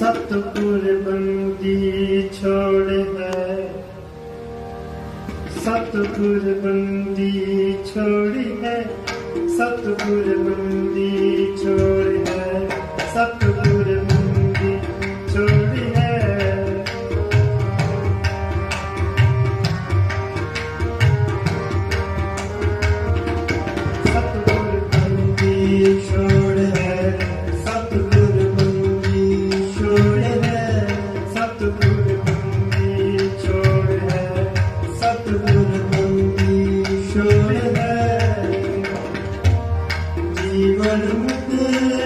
ਸਤਪੁਰ ਬੰਦੀ ਛੋੜ ਹੈ। ਸਤਪੁਰ ਬੰਦੀ ਛੋੜ ਹੈ। ਸਤਪੁਰ ਬੰਦੀ ਛੋੜ ਹੈ। ਸਤਪੁਰ ਬੰਦੀ ਛੋੜ ਹੈ। ਸਤਪੁਰ ਬੰਦੀ ਛੋੜ ജീവനുണ്ട്